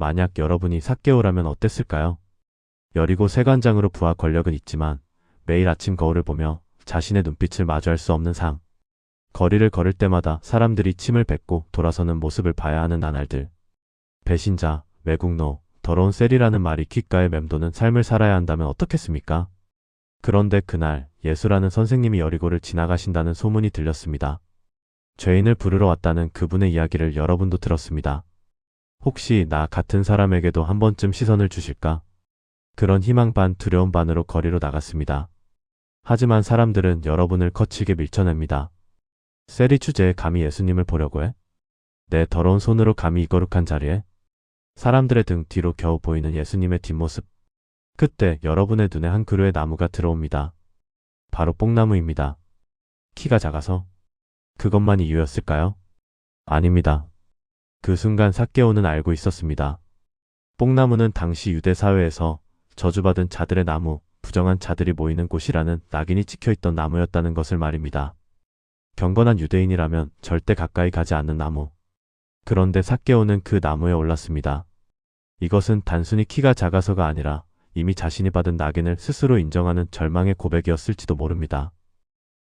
만약 여러분이 삭개오라면 어땠을까요? 여리고 세관장으로 부하 권력은 있지만 매일 아침 거울을 보며 자신의 눈빛을 마주할 수 없는 삶. 거리를 걸을 때마다 사람들이 침을 뱉고 돌아서는 모습을 봐야 하는 나날들. 배신자, 외국노, 더러운 셀이라는 말이 귓가에 맴도는 삶을 살아야 한다면 어떻겠습니까? 그런데 그날 예수라는 선생님이 여리고를 지나가신다는 소문이 들렸습니다. 죄인을 부르러 왔다는 그분의 이야기를 여러분도 들었습니다. 혹시 나 같은 사람에게도 한 번쯤 시선을 주실까? 그런 희망 반 두려움 반으로 거리로 나갔습니다. 하지만 사람들은 여러분을 거칠게 밀쳐냅니다. 셀이 주제에 감히 예수님을 보려고 해? 내 더러운 손으로 감히 이 거룩한 자리에? 사람들의 등 뒤로 겨우 보이는 예수님의 뒷모습. 그때 여러분의 눈에 한 그루의 나무가 들어옵니다. 바로 뽕나무입니다. 키가 작아서? 그것만 이유였을까요? 아닙니다. 그 순간 삭개오는 알고 있었습니다. 뽕나무는 당시 유대 사회에서 저주받은 자들의 나무, 부정한 자들이 모이는 곳이라는 낙인이 찍혀있던 나무였다는 것을 말입니다. 경건한 유대인이라면 절대 가까이 가지 않는 나무. 그런데 삭개오는 그 나무에 올랐습니다. 이것은 단순히 키가 작아서가 아니라 이미 자신이 받은 낙인을 스스로 인정하는 절망의 고백이었을지도 모릅니다.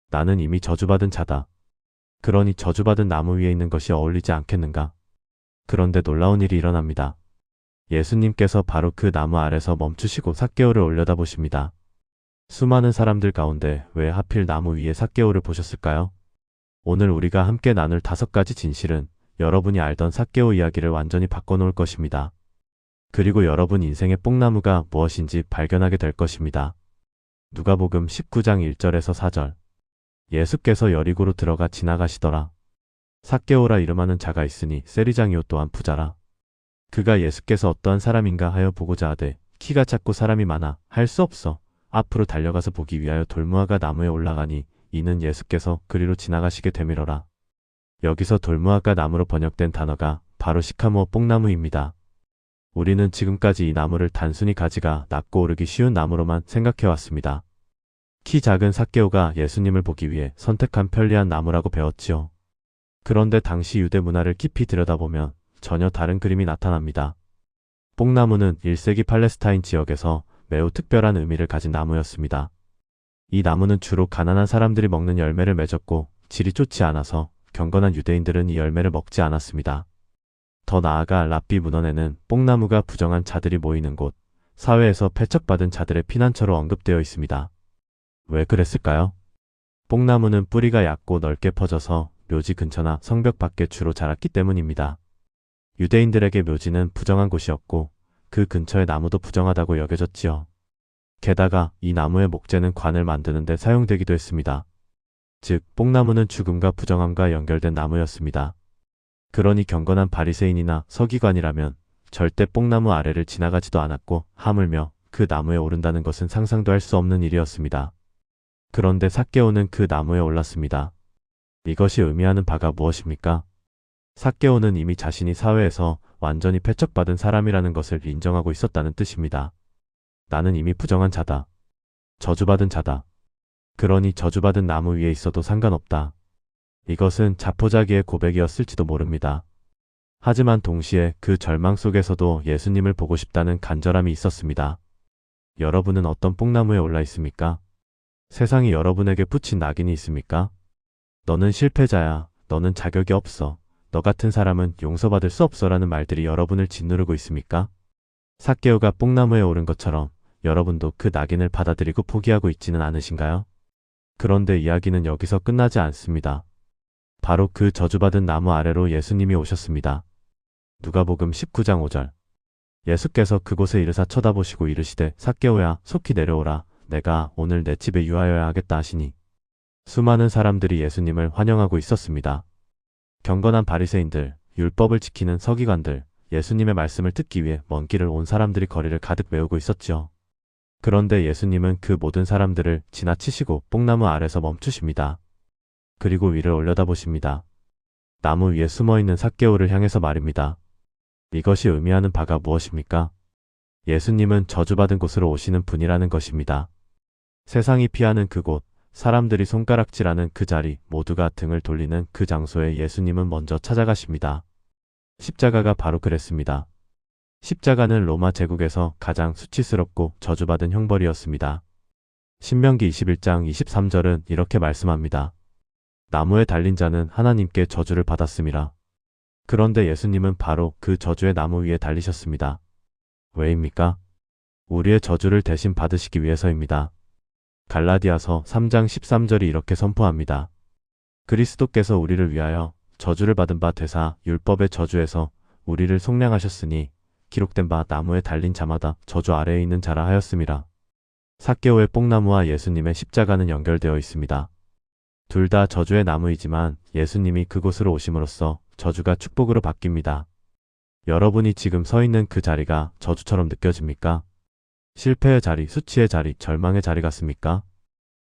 나는 이미 저주받은 자다. 그러니 저주받은 나무 위에 있는 것이 어울리지 않겠는가? 그런데 놀라운 일이 일어납니다. 예수님께서 바로 그 나무 아래서 멈추시고 삭개오를 올려다보십니다. 수많은 사람들 가운데 왜 하필 나무 위에 삭개오를 보셨을까요? 오늘 우리가 함께 나눌 다섯 가지 진실은 여러분이 알던 삭개오 이야기를 완전히 바꿔놓을 것입니다. 그리고 여러분 인생의 뽕나무가 무엇인지 발견하게 될 것입니다. 누가복음 19장 1절에서 4절 예수께서 여리고로 들어가 지나가시더라. 삭개오라 이름하는 자가 있으니 세리장이요 또한 부자라. 그가 예수께서 어떠한 사람인가 하여 보고자 하되 키가 작고 사람이 많아 할 수 없어 앞으로 달려가서 보기 위하여 돌무화가 나무에 올라가니 이는 예수께서 그리로 지나가시게 되밀어라. 여기서 돌무화가 나무로 번역된 단어가 바로 시카모어 뽕나무입니다. 우리는 지금까지 이 나무를 단순히 가지가 낮고 오르기 쉬운 나무로만 생각해 왔습니다. 키 작은 삭개오가 예수님을 보기 위해 선택한 편리한 나무라고 배웠지요. 그런데 당시 유대 문화를 깊이 들여다보면 전혀 다른 그림이 나타납니다. 뽕나무는 1세기 팔레스타인 지역에서 매우 특별한 의미를 가진 나무였습니다. 이 나무는 주로 가난한 사람들이 먹는 열매를 맺었고 질이 좋지 않아서 경건한 유대인들은 이 열매를 먹지 않았습니다. 더 나아가 랍비 문헌에는 뽕나무가 부정한 자들이 모이는 곳, 사회에서 패척받은 자들의 피난처로 언급되어 있습니다. 왜 그랬을까요? 뽕나무는 뿌리가 얕고 넓게 퍼져서 묘지 근처나 성벽 밖에 주로 자랐기 때문입니다. 유대인들에게 묘지는 부정한 곳이었고 그 근처의 나무도 부정하다고 여겨졌지요. 게다가 이 나무의 목재는 관을 만드는 데 사용되기도 했습니다. 즉, 뽕나무는 죽음과 부정함과 연결된 나무였습니다. 그러니 경건한 바리새인이나 서기관이라면 절대 뽕나무 아래를 지나가지도 않았고 하물며 그 나무에 오른다는 것은 상상도 할 수 없는 일이었습니다. 그런데 삭개오는 그 나무에 올랐습니다. 이것이 의미하는 바가 무엇입니까? 삭개오는 이미 자신이 사회에서 완전히 패척받은 사람이라는 것을 인정하고 있었다는 뜻입니다. 나는 이미 부정한 자다. 저주받은 자다. 그러니 저주받은 나무 위에 있어도 상관없다. 이것은 자포자기의 고백이었을지도 모릅니다. 하지만 동시에 그 절망 속에서도 예수님을 보고 싶다는 간절함이 있었습니다. 여러분은 어떤 뽕나무에 올라 있습니까? 세상이 여러분에게 붙인 낙인이 있습니까? 너는 실패자야. 너는 자격이 없어. 너 같은 사람은 용서받을 수 없어라는 말들이 여러분을 짓누르고 있습니까? 삭개오가 뽕나무에 오른 것처럼 여러분도 그 낙인을 받아들이고 포기하고 있지는 않으신가요? 그런데 이야기는 여기서 끝나지 않습니다. 바로 그 저주받은 나무 아래로 예수님이 오셨습니다. 누가복음 19장 5절 예수께서 그곳에 이르사 쳐다보시고 이르시되 삭개오야 속히 내려오라 내가 오늘 내 집에 유하여야 하겠다 하시니 수많은 사람들이 예수님을 환영하고 있었습니다. 경건한 바리새인들, 율법을 지키는 서기관들, 예수님의 말씀을 듣기 위해 먼 길을 온 사람들이 거리를 가득 메우고 있었지요. 그런데 예수님은 그 모든 사람들을 지나치시고 뽕나무 아래서 멈추십니다. 그리고 위를 올려다보십니다. 나무 위에 숨어있는 삭개오를 향해서 말입니다. 이것이 의미하는 바가 무엇입니까? 예수님은 저주받은 곳으로 오시는 분이라는 것입니다. 세상이 피하는 그곳, 사람들이 손가락질하는 그 자리, 모두가 등을 돌리는 그 장소에 예수님은 먼저 찾아가십니다. 십자가가 바로 그랬습니다. 십자가는 로마 제국에서 가장 수치스럽고 저주받은 형벌이었습니다. 신명기 21장 23절은 이렇게 말씀합니다. 나무에 달린 자는 하나님께 저주를 받았음이라. 그런데 예수님은 바로 그 저주의 나무 위에 달리셨습니다. 왜입니까? 우리의 저주를 대신 받으시기 위해서입니다. 갈라디아서 3장 13절이 이렇게 선포합니다. 그리스도께서 우리를 위하여 저주를 받은 바 되사 율법의 저주에서 우리를 속량하셨으니 기록된 바 나무에 달린 자마다 저주 아래에 있는 자라 하였음이라. 사개오의 뽕나무와 예수님의 십자가는 연결되어 있습니다. 둘 다 저주의 나무이지만 예수님이 그곳으로 오심으로써 저주가 축복으로 바뀝니다. 여러분이 지금 서 있는 그 자리가 저주처럼 느껴집니까? 실패의 자리, 수치의 자리, 절망의 자리 같습니까?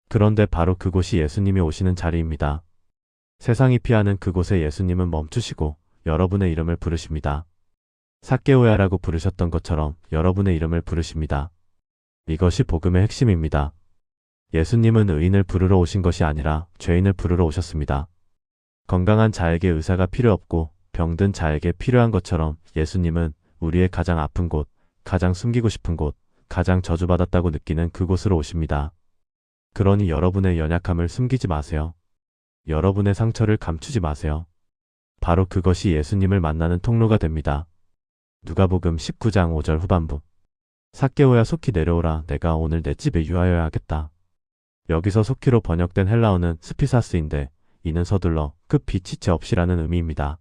그런데 바로 그곳이 예수님이 오시는 자리입니다. 세상이 피하는 그곳에 예수님은 멈추시고 여러분의 이름을 부르십니다. 사케오야라고 부르셨던 것처럼 여러분의 이름을 부르십니다. 이것이 복음의 핵심입니다. 예수님은 의인을 부르러 오신 것이 아니라 죄인을 부르러 오셨습니다. 건강한 자에게 의사가 필요 없고 병든 자에게 필요한 것처럼 예수님은 우리의 가장 아픈 곳, 가장 숨기고 싶은 곳, 가장 저주받았다고 느끼는 그곳으로 오십니다. 그러니 여러분의 연약함을 숨기지 마세요. 여러분의 상처를 감추지 마세요. 바로 그것이 예수님을 만나는 통로가 됩니다. 누가복음 19장 5절 후반부. 사케오야 속히 내려오라 내가 오늘 내 집에 유하여야 하겠다. 여기서 속히로 번역된 헬라어는 스피사스인데 이는 서둘러 급히 지체 없이라는 의미입니다.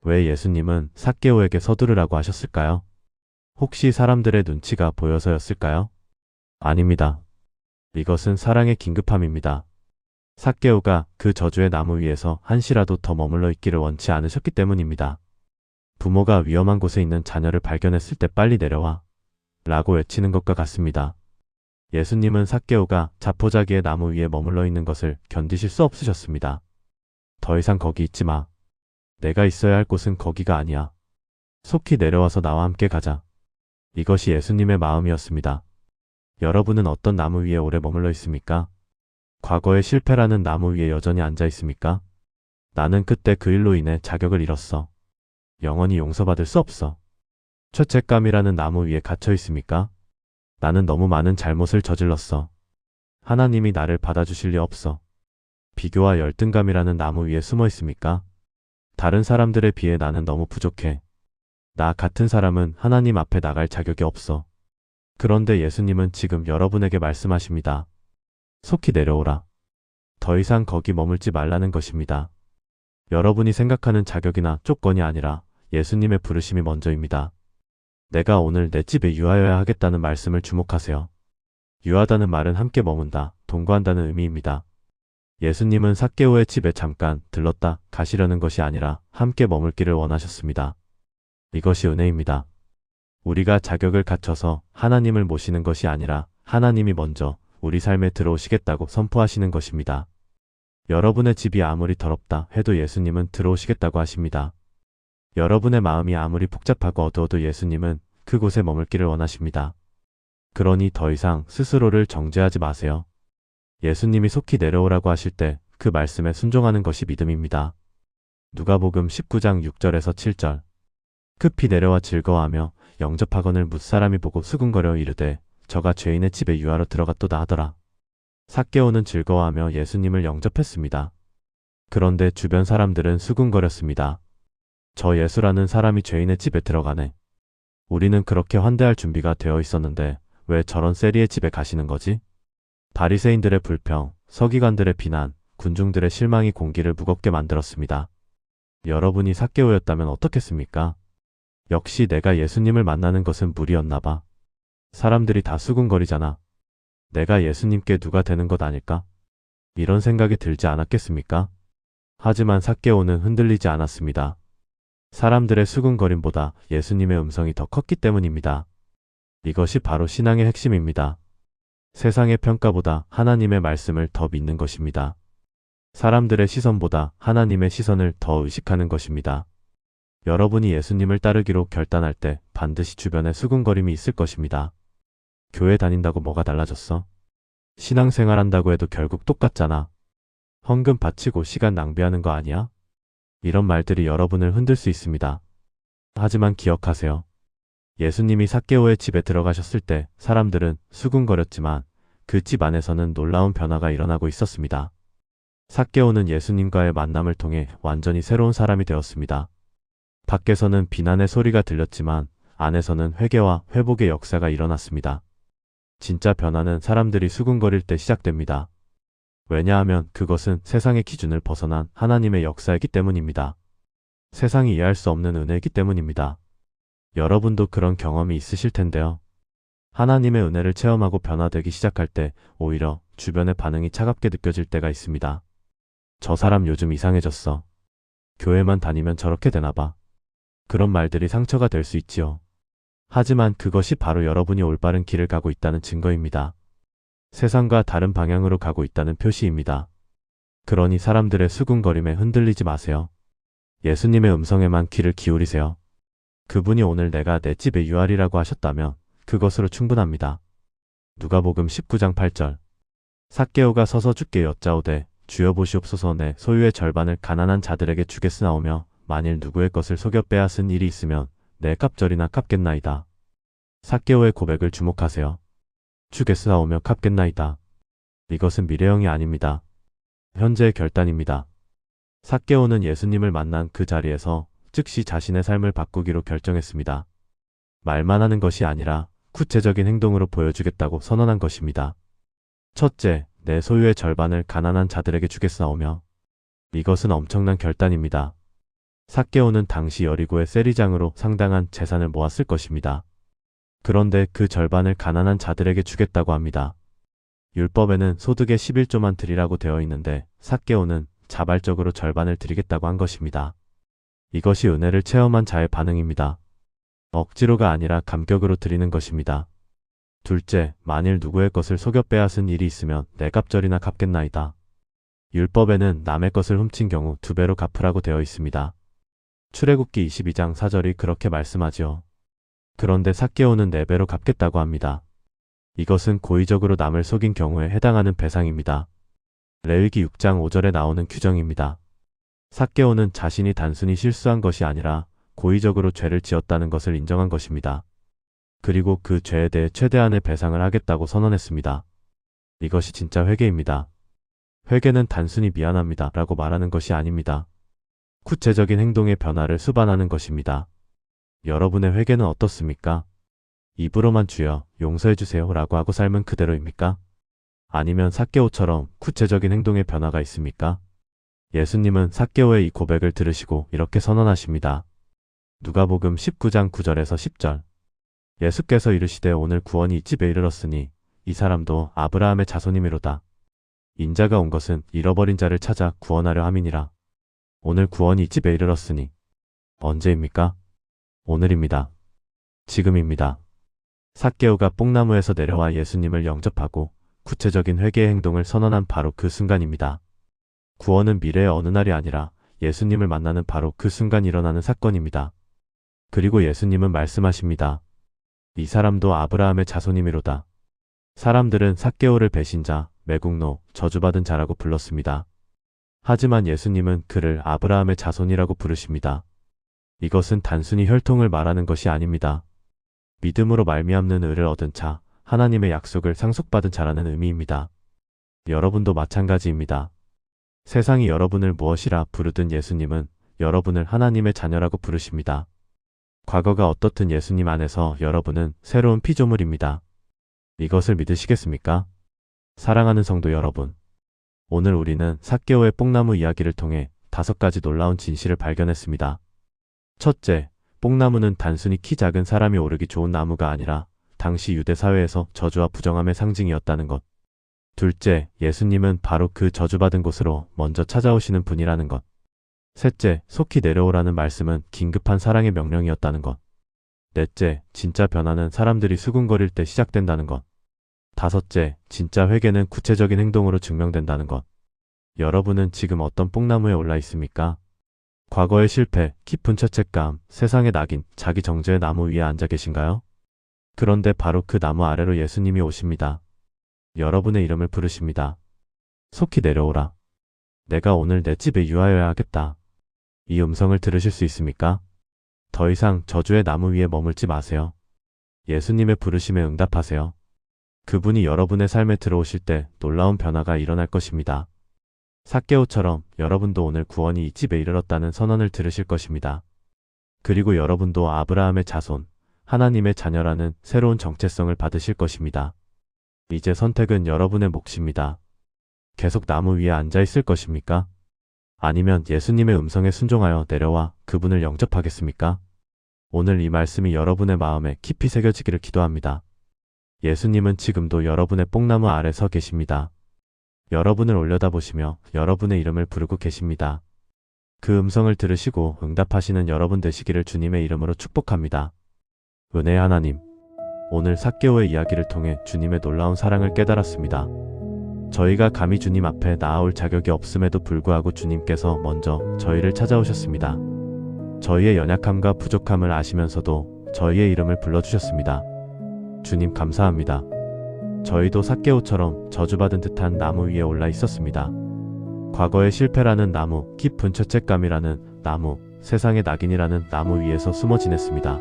왜 예수님은 사케오에게 서두르라고 하셨을까요? 혹시 사람들의 눈치가 보여서였을까요? 아닙니다. 이것은 사랑의 긴급함입니다. 사케오가 그 저주의 나무 위에서 한시라도 더 머물러 있기를 원치 않으셨기 때문입니다. 부모가 위험한 곳에 있는 자녀를 발견했을 때 빨리 내려와 라고 외치는 것과 같습니다. 예수님은 사케오가 자포자기의 나무 위에 머물러 있는 것을 견디실 수 없으셨습니다. 더 이상 거기 있지 마. 내가 있어야 할 곳은 거기가 아니야. 속히 내려와서 나와 함께 가자. 이것이 예수님의 마음이었습니다. 여러분은 어떤 나무 위에 오래 머물러 있습니까? 과거의 실패라는 나무 위에 여전히 앉아 있습니까? 나는 그때 그 일로 인해 자격을 잃었어. 영원히 용서받을 수 없어. 죄책감이라는 나무 위에 갇혀 있습니까? 나는 너무 많은 잘못을 저질렀어. 하나님이 나를 받아주실 리 없어. 비교와 열등감이라는 나무 위에 숨어 있습니까? 다른 사람들에 비해 나는 너무 부족해. 나 같은 사람은 하나님 앞에 나갈 자격이 없어. 그런데 예수님은 지금 여러분에게 말씀하십니다. 속히 내려오라. 더 이상 거기 머물지 말라는 것입니다. 여러분이 생각하는 자격이나 조건이 아니라 예수님의 부르심이 먼저입니다. 내가 오늘 내 집에 유하여야 하겠다는 말씀을 주목하세요. 유하다는 말은 함께 머문다, 동거한다는 의미입니다. 예수님은 사케오의 집에 잠깐 들렀다 가시려는 것이 아니라 함께 머물기를 원하셨습니다. 이것이 은혜입니다. 우리가 자격을 갖춰서 하나님을 모시는 것이 아니라 하나님이 먼저 우리 삶에 들어오시겠다고 선포하시는 것입니다. 여러분의 집이 아무리 더럽다 해도 예수님은 들어오시겠다고 하십니다. 여러분의 마음이 아무리 복잡하고 어두워도 예수님은 그곳에 머물기를 원하십니다. 그러니 더 이상 스스로를 정죄하지 마세요. 예수님이 속히 내려오라고 하실 때 그 말씀에 순종하는 것이 믿음입니다. 누가복음 19장 6절에서 7절 급히 내려와 즐거워하며 영접하거늘 뭇사람이 보고 수군거려 이르되 저가 죄인의 집에 유하러 들어갔도다 하더라. 사개오는 즐거워하며 예수님을 영접했습니다. 그런데 주변 사람들은 수군거렸습니다. 저 예수라는 사람이 죄인의 집에 들어가네. 우리는 그렇게 환대할 준비가 되어 있었는데 왜 저런 세리의 집에 가시는 거지? 바리새인들의 불평, 서기관들의 비난, 군중들의 실망이 공기를 무겁게 만들었습니다. 여러분이 사개오였다면 어떻겠습니까? 역시 내가 예수님을 만나는 것은 무리였나 봐. 사람들이 다 수군거리잖아. 내가 예수님께 누가 되는 것 아닐까? 이런 생각이 들지 않았겠습니까? 하지만 사개오는 흔들리지 않았습니다. 사람들의 수군거림보다 예수님의 음성이 더 컸기 때문입니다. 이것이 바로 신앙의 핵심입니다. 세상의 평가보다 하나님의 말씀을 더 믿는 것입니다. 사람들의 시선보다 하나님의 시선을 더 의식하는 것입니다. 여러분이 예수님을 따르기로 결단할 때 반드시 주변에 수군거림이 있을 것입니다. 교회 다닌다고 뭐가 달라졌어? 신앙생활 한다고 해도 결국 똑같잖아. 헌금 바치고 시간 낭비하는 거 아니야? 이런 말들이 여러분을 흔들 수 있습니다. 하지만 기억하세요. 예수님이 사케오의 집에 들어가셨을 때 사람들은 수군거렸지만 그 집 안에서는 놀라운 변화가 일어나고 있었습니다. 사케오는 예수님과의 만남을 통해 완전히 새로운 사람이 되었습니다. 밖에서는 비난의 소리가 들렸지만 안에서는 회개와 회복의 역사가 일어났습니다. 진짜 변화는 사람들이 수군거릴 때 시작됩니다. 왜냐하면 그것은 세상의 기준을 벗어난 하나님의 역사이기 때문입니다. 세상이 이해할 수 없는 은혜이기 때문입니다. 여러분도 그런 경험이 있으실 텐데요. 하나님의 은혜를 체험하고 변화되기 시작할 때 오히려 주변의 반응이 차갑게 느껴질 때가 있습니다. 저 사람 요즘 이상해졌어. 교회만 다니면 저렇게 되나 봐. 그런 말들이 상처가 될 수 있지요. 하지만 그것이 바로 여러분이 올바른 길을 가고 있다는 증거입니다. 세상과 다른 방향으로 가고 있다는 표시입니다. 그러니 사람들의 수군거림에 흔들리지 마세요. 예수님의 음성에만 귀를 기울이세요. 그분이 오늘 내가 내 집에 유알이라고 하셨다면 그것으로 충분합니다. 누가복음 19장 8절 사케오가 서서 주께 여짜오되 주여 보시옵소서 내 소유의 절반을 가난한 자들에게 주겠으나오며 만일 누구의 것을 속여 빼앗은 일이 있으면 내 값절이나 갚겠나이다. 사케오의 고백을 주목하세요. 주겠으나오며 갚겠나이다. 이것은 미래형이 아닙니다. 현재의 결단입니다. 사케오는 예수님을 만난 그 자리에서 즉시 자신의 삶을 바꾸기로 결정했습니다. 말만 하는 것이 아니라 구체적인 행동으로 보여주겠다고 선언한 것입니다. 첫째, 내 소유의 절반을 가난한 자들에게 주겠사오며 이것은 엄청난 결단입니다. 사케오는 당시 여리고의 세리장으로 상당한 재산을 모았을 것입니다. 그런데 그 절반을 가난한 자들에게 주겠다고 합니다. 율법에는 소득의 11조만 드리라고 되어 있는데 사케오는 자발적으로 절반을 드리겠다고 한 것입니다. 이것이 은혜를 체험한 자의 반응입니다. 억지로가 아니라 감격으로 드리는 것입니다. 둘째, 만일 누구의 것을 속여 빼앗은 일이 있으면 내 값절이나 갚겠나이다. 율법에는 남의 것을 훔친 경우 두 배로 갚으라고 되어 있습니다. 출애굽기 22장 4절이 그렇게 말씀하지요. 그런데 사케오는 네 배로 갚겠다고 합니다. 이것은 고의적으로 남을 속인 경우에 해당하는 배상입니다. 레위기 6장 5절에 나오는 규정입니다. 사케오는 자신이 단순히 실수한 것이 아니라 고의적으로 죄를 지었다는 것을 인정한 것입니다. 그리고 그 죄에 대해 최대한의 배상을 하겠다고 선언했습니다. 이것이 진짜 회개입니다. 회개는 단순히 미안합니다 라고 말하는 것이 아닙니다. 구체적인 행동의 변화를 수반하는 것입니다. 여러분의 회개는 어떻습니까? 입으로만 주여 용서해주세요 라고 하고 삶은 그대로입니까? 아니면 사케오처럼 구체적인 행동의 변화가 있습니까? 예수님은 사케오의 이 고백을 들으시고 이렇게 선언하십니다. 누가복음 19장 9절에서 10절 예수께서 이르시되 오늘 구원이 이 집에 이르렀으니 이 사람도 아브라함의 자손이미로다. 인자가 온 것은 잃어버린 자를 찾아 구원하려 함이니라. 오늘 구원이 이 집에 이르렀으니 언제입니까? 오늘입니다. 지금입니다. 사케오가 뽕나무에서 내려와 예수님을 영접하고 구체적인 회개의 행동을 선언한 바로 그 순간입니다. 구원은 미래의 어느 날이 아니라 예수님을 만나는 바로 그 순간 일어나는 사건입니다. 그리고 예수님은 말씀하십니다. 이 사람도 아브라함의 자손이미로다. 사람들은 사케오를 배신자, 매국노, 저주받은 자라고 불렀습니다. 하지만 예수님은 그를 아브라함의 자손이라고 부르십니다. 이것은 단순히 혈통을 말하는 것이 아닙니다. 믿음으로 말미암는 의를 얻은 자, 하나님의 약속을 상속받은 자라는 의미입니다. 여러분도 마찬가지입니다. 세상이 여러분을 무엇이라 부르든 예수님은 여러분을 하나님의 자녀라고 부르십니다. 과거가 어떻든 예수님 안에서 여러분은 새로운 피조물입니다. 이것을 믿으시겠습니까? 사랑하는 성도 여러분. 오늘 우리는 사개오의 뽕나무 이야기를 통해 다섯 가지 놀라운 진실을 발견했습니다. 첫째, 뽕나무는 단순히 키 작은 사람이 오르기 좋은 나무가 아니라 당시 유대 사회에서 저주와 부정함의 상징이었다는 것. 둘째, 예수님은 바로 그 저주받은 곳으로 먼저 찾아오시는 분이라는 것. 셋째, 속히 내려오라는 말씀은 긴급한 사랑의 명령이었다는 것. 넷째, 진짜 변화는 사람들이 수군거릴 때 시작된다는 것. 다섯째, 진짜 회개는 구체적인 행동으로 증명된다는 것. 여러분은 지금 어떤 뽕나무에 올라 있습니까? 과거의 실패, 깊은 죄책감, 세상의 낙인, 자기 정죄의 나무 위에 앉아 계신가요? 그런데 바로 그 나무 아래로 예수님이 오십니다. 여러분의 이름을 부르십니다. 속히 내려오라. 내가 오늘 내 집에 유하여야 하겠다. 이 음성을 들으실 수 있습니까? 더 이상 저주의 나무 위에 머물지 마세요. 예수님의 부르심에 응답하세요. 그분이 여러분의 삶에 들어오실 때 놀라운 변화가 일어날 것입니다. 사케오처럼 여러분도 오늘 구원이 이 집에 이르렀다는 선언을 들으실 것입니다. 그리고 여러분도 아브라함의 자손, 하나님의 자녀라는 새로운 정체성을 받으실 것입니다. 이제 선택은 여러분의 몫입니다. 계속 나무 위에 앉아 있을 것입니까? 아니면 예수님의 음성에 순종하여 내려와 그분을 영접하겠습니까? 오늘 이 말씀이 여러분의 마음에 깊이 새겨지기를 기도합니다. 예수님은 지금도 여러분의 뽕나무 아래 서 계십니다. 여러분을 올려다보시며 여러분의 이름을 부르고 계십니다. 그 음성을 들으시고 응답하시는 여러분 되시기를 주님의 이름으로 축복합니다. 은혜의 하나님, 오늘 사개오의 이야기를 통해 주님의 놀라운 사랑을 깨달았습니다. 저희가 감히 주님 앞에 나아올 자격이 없음에도 불구하고 주님께서 먼저 저희를 찾아오셨습니다. 저희의 연약함과 부족함을 아시면서도 저희의 이름을 불러주셨습니다. 주님 감사합니다. 저희도 사개오처럼 저주받은 듯한 나무 위에 올라 있었습니다. 과거의 실패라는 나무, 깊은 죄책감이라는 나무, 세상의 낙인이라는 나무 위에서 숨어 지냈습니다.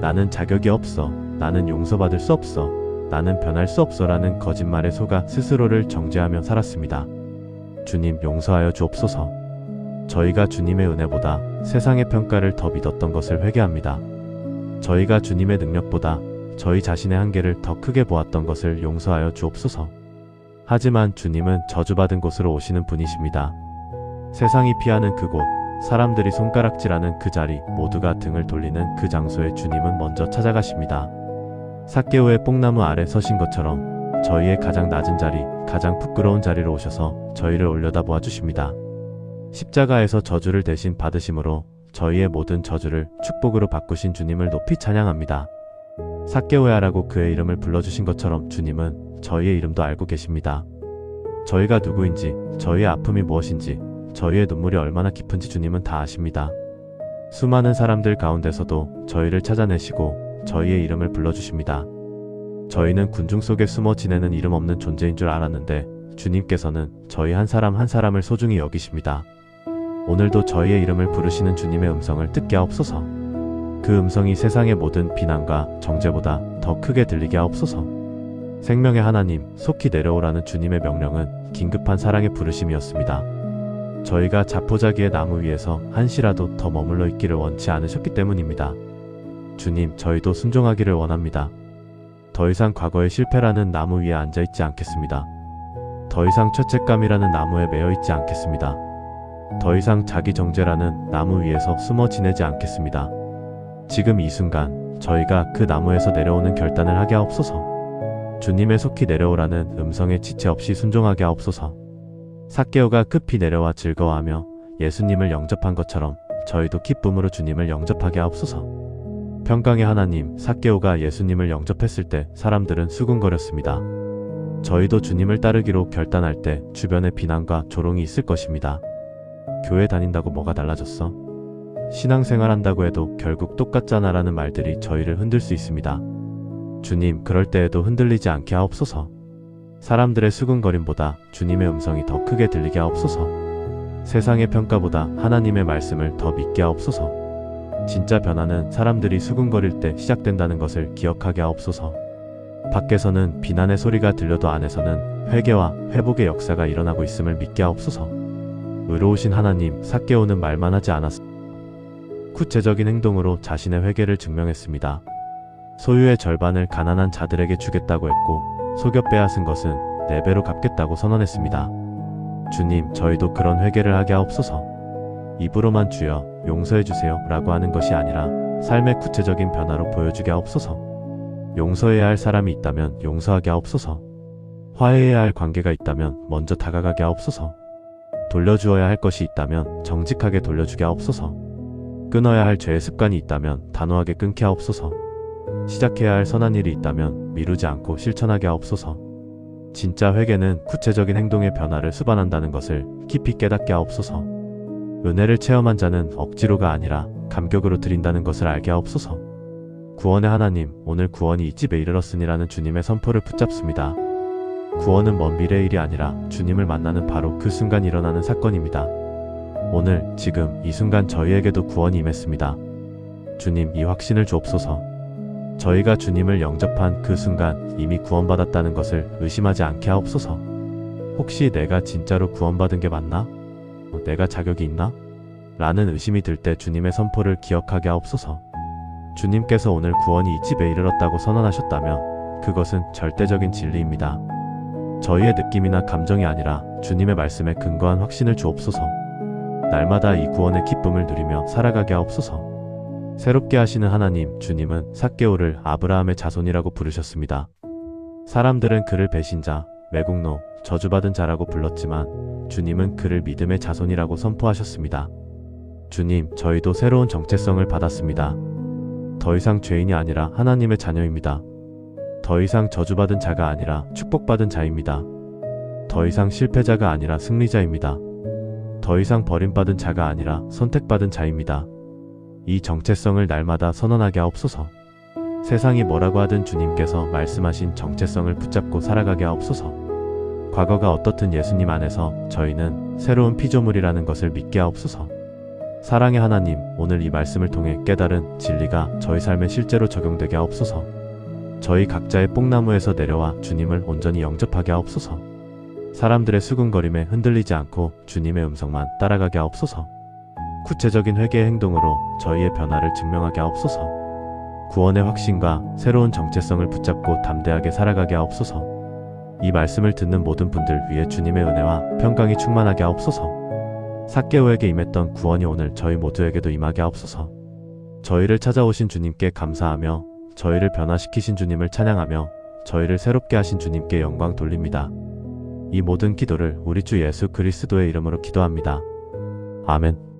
나는 자격이 없어. 나는 용서받을 수 없어. 나는 변할 수 없어라는 거짓말에 속아 스스로를 정죄하며 살았습니다. 주님 용서하여 주옵소서. 저희가 주님의 은혜보다 세상의 평가를 더 믿었던 것을 회개합니다. 저희가 주님의 능력보다 저희 자신의 한계를 더 크게 보았던 것을 용서하여 주옵소서. 하지만 주님은 저주받은 곳으로 오시는 분이십니다. 세상이 피하는 그곳, 사람들이 손가락질하는 그 자리, 모두가 등을 돌리는 그 장소에 주님은 먼저 찾아가십니다. 사케오의 뽕나무 아래 서신 것처럼 저희의 가장 낮은 자리, 가장 부끄러운 자리로 오셔서 저희를 올려다보아 주십니다. 십자가에서 저주를 대신 받으심으로 저희의 모든 저주를 축복으로 바꾸신 주님을 높이 찬양합니다. 사케오야라고 그의 이름을 불러주신 것처럼 주님은 저희의 이름도 알고 계십니다. 저희가 누구인지, 저희의 아픔이 무엇인지, 저희의 눈물이 얼마나 깊은지 주님은 다 아십니다. 수많은 사람들 가운데서도 저희를 찾아내시고 저희의 이름을 불러주십니다. 저희는 군중 속에 숨어 지내는 이름 없는 존재인 줄 알았는데 주님께서는 저희 한 사람 한 사람을 소중히 여기십니다. 오늘도 저희의 이름을 부르시는 주님의 음성을 듣게 하옵소서. 그 음성이 세상의 모든 비난과 정죄보다 더 크게 들리게 하옵소서. 생명의 하나님, 속히 내려오라는 주님의 명령은 긴급한 사랑의 부르심이었습니다. 저희가 자포자기의 나무 위에서 한시라도 더 머물러 있기를 원치 않으셨기 때문입니다. 주님, 저희도 순종하기를 원합니다. 더 이상 과거의 실패라는 나무 위에 앉아 있지 않겠습니다. 더 이상 죄책감이라는 나무에 매여 있지 않겠습니다. 더 이상 자기 정죄라는 나무 위에서 숨어 지내지 않겠습니다. 지금 이 순간 저희가 그 나무에서 내려오는 결단을 하게 하옵소서. 주님의 속히 내려오라는 음성에 지체 없이 순종하게 하옵소서. 사케오가 급히 내려와 즐거워하며 예수님을 영접한 것처럼 저희도 기쁨으로 주님을 영접하게 하옵소서. 평강의 하나님, 사케오가 예수님을 영접했을 때 사람들은 수군거렸습니다. 저희도 주님을 따르기로 결단할 때 주변에 비난과 조롱이 있을 것입니다. 교회 다닌다고 뭐가 달라졌어? 신앙생활 한다고 해도 결국 똑같잖아 라는 말들이 저희를 흔들 수 있습니다. 주님, 그럴 때에도 흔들리지 않게 하옵소서. 사람들의 수군거림보다 주님의 음성이 더 크게 들리게 하옵소서. 세상의 평가보다 하나님의 말씀을 더 믿게 하옵소서. 진짜 변화는 사람들이 수군거릴 때 시작된다는 것을 기억하게 하옵소서. 밖에서는 비난의 소리가 들려도 안에서는 회개와 회복의 역사가 일어나고 있음을 믿게 하옵소서. 의로우신 하나님, 삭개오는 말만 하지 않았습니다. 구체적인 행동으로 자신의 회개를 증명했습니다. 소유의 절반을 가난한 자들에게 주겠다고 했고 속여 빼앗은 것은 네 배로 갚겠다고 선언했습니다. 주님, 저희도 그런 회개를 하게 하옵소서. 입으로만 주여 용서해 주세요 라고 하는 것이 아니라 삶의 구체적인 변화로 보여주게 하옵소서. 용서해야 할 사람이 있다면 용서하게 하옵소서. 화해해야 할 관계가 있다면 먼저 다가가게 하옵소서. 돌려주어야 할 것이 있다면 정직하게 돌려주게 하옵소서. 끊어야 할 죄의 습관이 있다면 단호하게 끊게 하옵소서. 시작해야 할 선한 일이 있다면 미루지 않고 실천하게 하옵소서. 진짜 회개는 구체적인 행동의 변화를 수반한다는 것을 깊이 깨닫게 하옵소서. 은혜를 체험한 자는 억지로가 아니라 감격으로 드린다는 것을 알게 하옵소서. 구원의 하나님, 오늘 구원이 이 집에 이르렀으니라는 주님의 선포를 붙잡습니다. 구원은 먼 미래의 일이 아니라 주님을 만나는 바로 그 순간 일어나는 사건입니다. 오늘, 지금, 이 순간 저희에게도 구원이 임했습니다. 주님, 이 확신을 주옵소서. 저희가 주님을 영접한 그 순간 이미 구원받았다는 것을 의심하지 않게 하옵소서. 혹시 내가 진짜로 구원받은 게 맞나? 어, 내가 자격이 있나? 라는 의심이 들 때 주님의 선포를 기억하게 하옵소서. 주님께서 오늘 구원이 이 집에 이르렀다고 선언하셨다면 그것은 절대적인 진리입니다. 저희의 느낌이나 감정이 아니라 주님의 말씀에 근거한 확신을 주옵소서. 날마다 이 구원의 기쁨을 누리며 살아가게 하옵소서. 새롭게 하시는 하나님, 주님은 사개오를 아브라함의 자손이라고 부르셨습니다. 사람들은 그를 배신자, 매국노, 저주받은 자라고 불렀지만 주님은 그를 믿음의 자손이라고 선포하셨습니다. 주님, 저희도 새로운 정체성을 받았습니다. 더 이상 죄인이 아니라 하나님의 자녀입니다. 더 이상 저주받은 자가 아니라 축복받은 자입니다. 더 이상 실패자가 아니라 승리자입니다. 더 이상 버림받은 자가 아니라 선택받은 자입니다. 이 정체성을 날마다 선언하게 하옵소서. 세상이 뭐라고 하든 주님께서 말씀하신 정체성을 붙잡고 살아가게 하옵소서. 과거가 어떻든 예수님 안에서 저희는 새로운 피조물이라는 것을 믿게 하옵소서. 사랑의 하나님, 오늘 이 말씀을 통해 깨달은 진리가 저희 삶에 실제로 적용되게 하옵소서. 저희 각자의 뽕나무에서 내려와 주님을 온전히 영접하게 하옵소서. 사람들의 수군거림에 흔들리지 않고 주님의 음성만 따라가게 하옵소서. 구체적인 회개의 행동으로 저희의 변화를 증명하게 하옵소서. 구원의 확신과 새로운 정체성을 붙잡고 담대하게 살아가게 하옵소서. 이 말씀을 듣는 모든 분들 위해 주님의 은혜와 평강이 충만하게 하옵소서. 사개오에게 임했던 구원이 오늘 저희 모두에게도 임하게 하옵소서. 저희를 찾아오신 주님께 감사하며 저희를 변화시키신 주님을 찬양하며 저희를 새롭게 하신 주님께 영광 돌립니다. 이 모든 기도를 우리 주 예수 그리스도의 이름으로 기도합니다. 아멘.